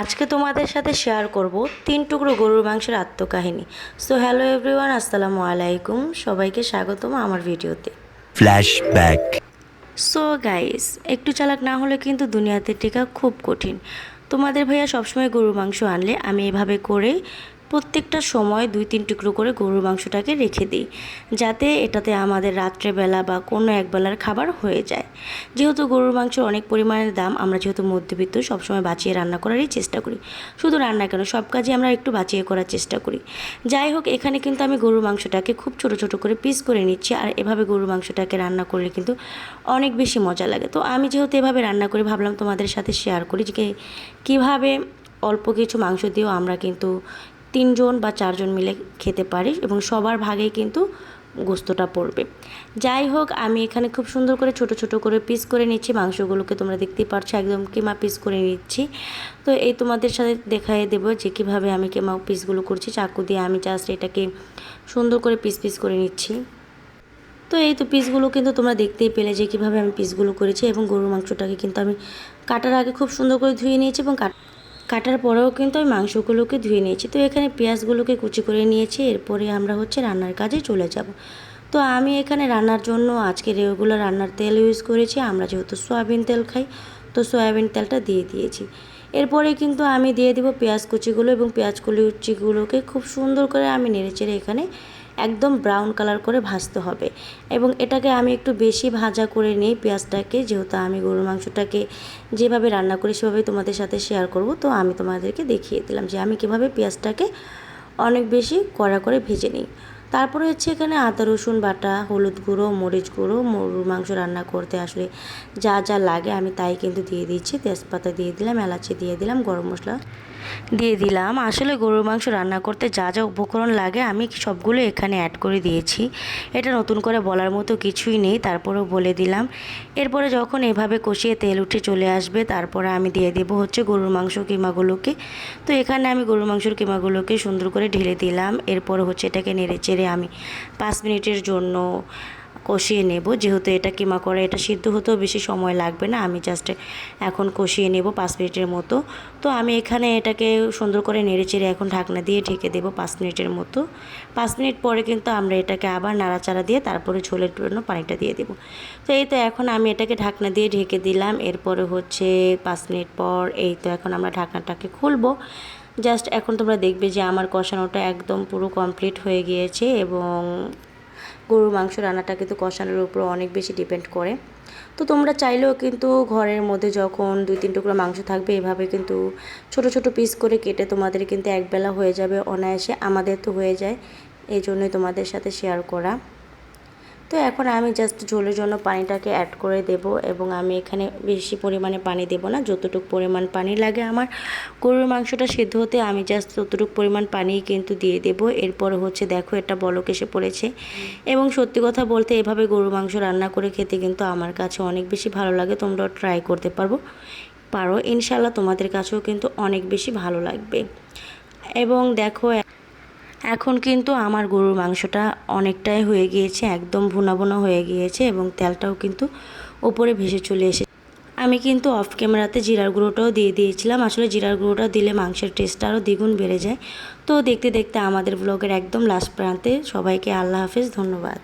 আজকে তোমাদের সাথে শেয়ার করব তিন টুকরো গরুর মাংসের আত্মকাহিনী। সো হ্যালো এভরিওয়ান আসসালামু আলাইকুম। সবাইকে স্বাগতম আমার ভিডিওতে। ফ্ল্যাশব্যাক সো গাইস একটু চালাক না হলে কিন্তু দুনিয়াতে টিকা খুব কঠিন। তোমাদের ভাইয়া সবসময় গরুর মাংস আনলে আমি এভাবে করে প্রত্যেকটা সময় দুই, তিন টুকরো করে গরুর মাংসটাকে রেখে দিই, যাতে এটাতে আমাদের রাত্রেবেলা বা কোনো একবেলার খাবার হয়ে যায়। যেহেতু গরুর মাংসের অনেক পরিমাণের দাম, আমরা যেহেতু মধ্যবিত্ত, সবসময় বাঁচিয়ে রান্না করারই চেষ্টা করি। শুধু রান্না কেন, সব কাজে আমরা একটু বাঁচিয়ে করার চেষ্টা করি। যাই হোক, এখানে কিন্তু আমি গরুর মাংসটাকে খুব ছোট ছোট করে পিস করে নিচ্ছি, আর এভাবে গরুর মাংসটাকে রান্না করলে কিন্তু অনেক বেশি মজা লাগে। তো আমি যেহেতু এভাবে রান্না করি, ভাবলাম তোমাদের সাথে শেয়ার করি যে কীভাবে অল্প কিছু মাংস দিয়েও আমরা কিন্তু তিনজন বা চারজন মিলে খেতে পারি এবং সবার ভাগেই কিন্তু গোস্তটা পড়বে। যাই হোক, আমি এখানে খুব সুন্দর করে ছোট ছোট করে পিস করে নিচ্ছি। মাংসগুলোকে তোমরা দেখতেই পারছ একদম কিমা পিস করে নিচ্ছি। তো এই তোমাদের সাথে দেখাই দেবো যে কীভাবে আমি কিমা পিসগুলো করছি। চাকু দিয়ে আমি জাস্ট এটাকে সুন্দর করে পিস পিস করে নিচ্ছি। তো এই তো পিসগুলো কিন্তু তোমরা দেখতেই পেলে যে কীভাবে আমি পিসগুলো করেছি এবং গরুর মাংসটাকে কিন্তু আমি কাটার আগে খুব সুন্দর করে ধুয়ে নিয়েছি এবং কাট কাটার পরেও কিন্তু আমি মাংসগুলোকে ধুয়ে নিয়েছি। তো এখানে পেঁয়াজগুলোকে কুচি করে নিয়েছি, এরপরে আমরা হচ্ছে রান্নার কাজে চলে যাব। তো আমি এখানে রান্নার জন্য আজকে রেগুলার রান্নার তেল ইউজ করেছি, আমরা যেহেতু সয়াবিন তেল খাই, তো সয়াবিন তেলটা দিয়ে দিয়েছি। এরপরে কিন্তু আমি দিয়ে দিব পেঁয়াজ কুচিগুলো এবং পেঁয়াজ কুচিগুলোকে খুব সুন্দর করে আমি নেড়েচেড়ে এখানে একদম ব্রাউন কালার করে ভাজতে হবে। এবং এটাকে আমি একটু বেশি ভাজা করে নিই পেঁয়াজটাকে, যেহেতু আমি গরুর মাংসটাকে যেভাবে রান্না করি সেভাবে তোমাদের সাথে শেয়ার করব। তো আমি তোমাদেরকে দেখিয়ে দিলাম যে আমি কীভাবে পেঁয়াজটাকে অনেক বেশি কড়া করে ভেজে নিই। তারপরে হচ্ছে এখানে আদা, রসুন বাটা, হলুদ গুঁড়ো, মরিচ গুঁড়ো, গরুর মাংস রান্না করতে আসলে যা যা লাগে আমি তাই কিন্তু দিয়ে দিচ্ছি। তেজপাতা দিয়ে দিলাম, এলাচি দিয়ে দিলাম, গরম মশলা দিয়ে দিলাম। আসলে গরুর মাংস রান্না করতে যা যা উপকরণ লাগে আমি সবগুলো এখানে অ্যাড করে দিয়েছি। এটা নতুন করে বলার মতো কিছুই নেই, তারপরেও বলে দিলাম। এরপরে যখন এভাবে কষিয়ে তেল উঠে চলে আসবে, তারপরে আমি দিয়ে দেবো হচ্ছে গরুর মাংস কিমাগুলোকে। তো এখানে আমি গরুর মাংসর কিমাগুলোকে সুন্দর করে ঢেলে দিলাম। এরপর হচ্ছে এটাকে নেড়ে চেড়ে আমি পাঁচ মিনিটের জন্য কষিয়ে নেব। যেহেতু এটা কিমা করে এটা সিদ্ধ হতেও বেশি সময় লাগবে না। আমি জাস্ট এখন কষিয়ে নেব পাঁচ মিনিটের মতো। তো আমি এখানে এটাকে সুন্দর করে নেড়ে চেড়ে এখন ঢাকনা দিয়ে ঢেকে দেবো পাঁচ মিনিটের মতো। পাঁচ মিনিট পরে কিন্তু আমরা এটাকে আবার নাড়াচাড়া দিয়ে তারপরে ঝোলের জন্য পানিটা দিয়ে দেবো। তো এই তো এখন আমি এটাকে ঢাকনা দিয়ে ঢেকে দিলাম। এরপরে হচ্ছে পাঁচ মিনিট পর এই তো এখন আমরা ঢাকনাটাকে খুলবো। জাস্ট এখন তোমরা দেখবে যে আমার কষানোটা একদম পুরো কমপ্লিট হয়ে গিয়েছে এবং গরুর মাংস রান্নাটা কিন্তু কষানোর উপর অনেক বেশি ডিপেন্ড করে। তো তোমরা চাইলেও কিন্তু ঘরের মধ্যে যখন দুই, তিন টুকরো মাংস থাকবে, এভাবে কিন্তু ছোট ছোট পিস করে কেটে তোমাদের কিন্তু একবেলা হয়ে যাবে অনায়াসে। আমাদের তো হয়ে যায় এই জন্যই তোমাদের সাথে শেয়ার করা। তো এখন আমি জাস্ট ঝোলের জন্য পানিটাকে অ্যাড করে দেব এবং আমি এখানে বেশি পরিমাণে পানি দেব না, যতটুকু পরিমাণ পানি লাগে আমার। গরুর মাংসটা সেদ্ধ হতে আমি জাস্ট ততটুকু পরিমাণ পানি কিন্তু দিয়ে দেব। এরপর হচ্ছে দেখো এটা বলক এসে পড়েছে। এবং সত্যি কথা বলতে এভাবে গরুর মাংস রান্না করে খেতে কিন্তু আমার কাছে অনেক বেশি ভালো লাগে, তোমরাও ট্রাই করতে পারব। পারো ইনশাল্লাহ তোমাদের কাছেও কিন্তু অনেক বেশি ভালো লাগবে। এবং দেখো এখন কিন্তু আমার গরুর মাংসটা অনেকটাই হয়ে গিয়েছে, একদম ভুনা ভুনা হয়ে গিয়েছে এবং তেলটাও কিন্তু ওপরে ভেসে চলে এসে আমি কিন্তু অফ ক্যামেরাতে জিরার গুঁড়োটাও দিয়ে দিয়েছিলাম। আসলে জিরার গুঁড়োটা দিলে মাংসের টেস্টটা আরও দ্বিগুণ বেড়ে যায়। তো দেখতে দেখতে আমাদের ব্লগের একদম লাস্ট প্রান্তে সবাইকে আল্লাহ হাফেজ, ধন্যবাদ।